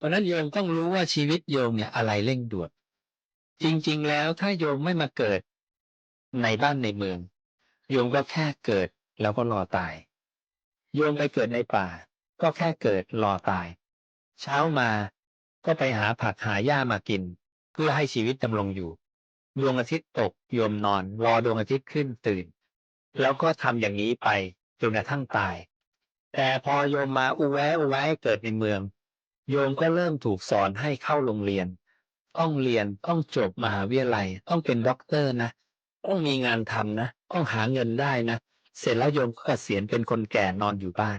เพราะนั้นโยมต้องรู้ว่าชีวิตโยมเนี่ยอะไรเร่งด่วนจริง ๆ แล้วถ้าโยมไม่มาเกิดในบ้านในเมือง โยมก็แค่เกิดแล้วก็รอตาย โยมไปเกิดในป่า ก็แค่เกิดรอตาย เช้ามาก็ไปหาผักหาหญ้ามากิน เพื่อให้ชีวิตดำรงอยู่ดวงอาทิตย์ตกโยมนอน รอดวงอาทิตย์ขึ้นตื่น แล้วก็ทำอย่างนี้ไปจนกระทั่งตาย แต่พอโยมมาอุแวะอุแวะเกิดในเมือง โยมก็เริ่มถูกสอนให้เข้าโรงเรียน ต้องเรียนต้องจบมหาวิทยาลัย ต้องเป็นด็อกเตอร์นะต้องมีงานทำนะ ต้องหาเงินได้นะ เสร็จแล้วโยมก็เกษียณเป็นคนแก่นอนอยู่บ้าน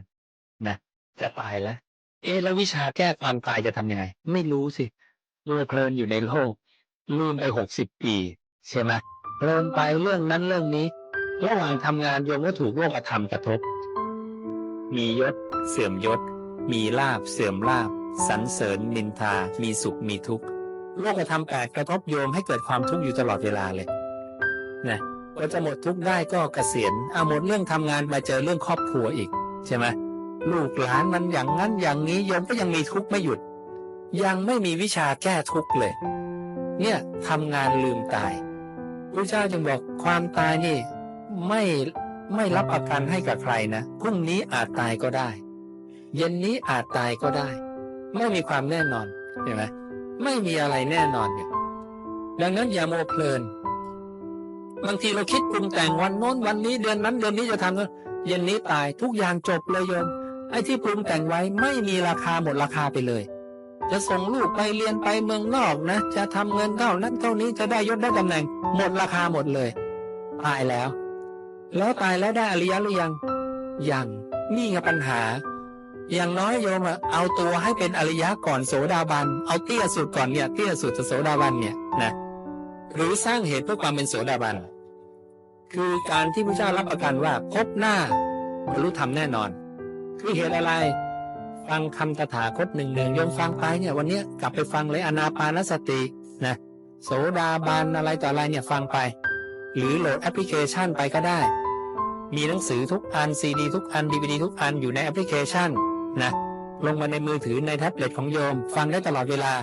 นะจะตายแล้ว เอ๊แล้ววิชาแก้ความตายจะทำยังไง ไม่รู้สิมัวเพลินอยู่ในโลกลืมไปหกสิบปีใช่ไหมเพลินไปเรื่องนั้นเรื่องนี้ ระหว่างทำงานโยมก็ถูกโลกธรรมกระทบ มียศ เสื่อมยศ มีลาบเสื่อมลาบ สรรเสริญนินทา มีสุขมีทุกข์โลกธรรมแปดกระทบโยมให้เกิดความทุกข์อยู่ตลอดเวลาเลยนะกว่าจะหมดทุกข์ได้ก็เกษียณเอาหมดเรื่องทำงานมาเจอเรื่องครอบครัวอีก ใช่ไหมลูกหลานมันอย่างนั้นอย่างนี้โยมก็ยังมีทุกข์ไม่หยุด ยังไม่มีวิชาแก้ทุกข์เลย เนี่ยทำงานลืมตายพระเจ้าจึงบอกความตายนี่ ไม่ไม่รับประกันให้กับใครนะพรุ่งนี้อาจตายก็ได้ เย็นนี้อาจตายก็ได้ ไม่มีความแน่นอนเห็นไหมไม่มีอะไรแน่นอนเนี่ยดังนั้นอย่าโมเพลิน บางทีเราคิดปรุงแต่งวันโน้นวันนี้เดือนนั้นเดือนนี้จะทำเย็นนี้ตายทุกอย่างจบเลยโยม ไอ้ที่ปรุงแต่งไว้ไม่มีราคาหมดราคาไปเลย จะส่งลูกไปเรียนไปเมืองนอกนะ จะทำเงินเท่านั้นเท่านี้จะได้ยศได้ตำแหน่ง หมดราคาหมดเลย ตายแล้ว แล้วตายแล้วได้อริยะหรือยังยังนี่ไงปัญหา อย่างน้อยโยมอะเอาตัวให้เป็นอริยะก่อนโสดาบัน เอาเตี้ยสุดก่อนเนี่ยเตี้ยสุดจะโสดาบันเนี่ยนะหรือสร้างเหตุเพื่อความเป็นโสดาบัน คือการที่พระเจ้ารับประกันว่าพบหน้าบรรลุธรรมแน่นอน คือเหตุอะไร ฟังคำตถาคตหนึ่งหนึ่งโยมฟังไปเนี่ยวันนี้กลับไปฟังเลยอนาปานสตินะโสดาบันอะไรต่ออะไรเนี่ยฟังไป หรือโหลดแอปพลิเคชันไปก็ได้ มีหนังสือทุกอันซีดีทุกอันดีวดีทุกอันอยู่ในแอปพลิเคชัน นะลงมาในมือถือในแท็บเล็ตของโยม ฟังได้ตลอดเวลา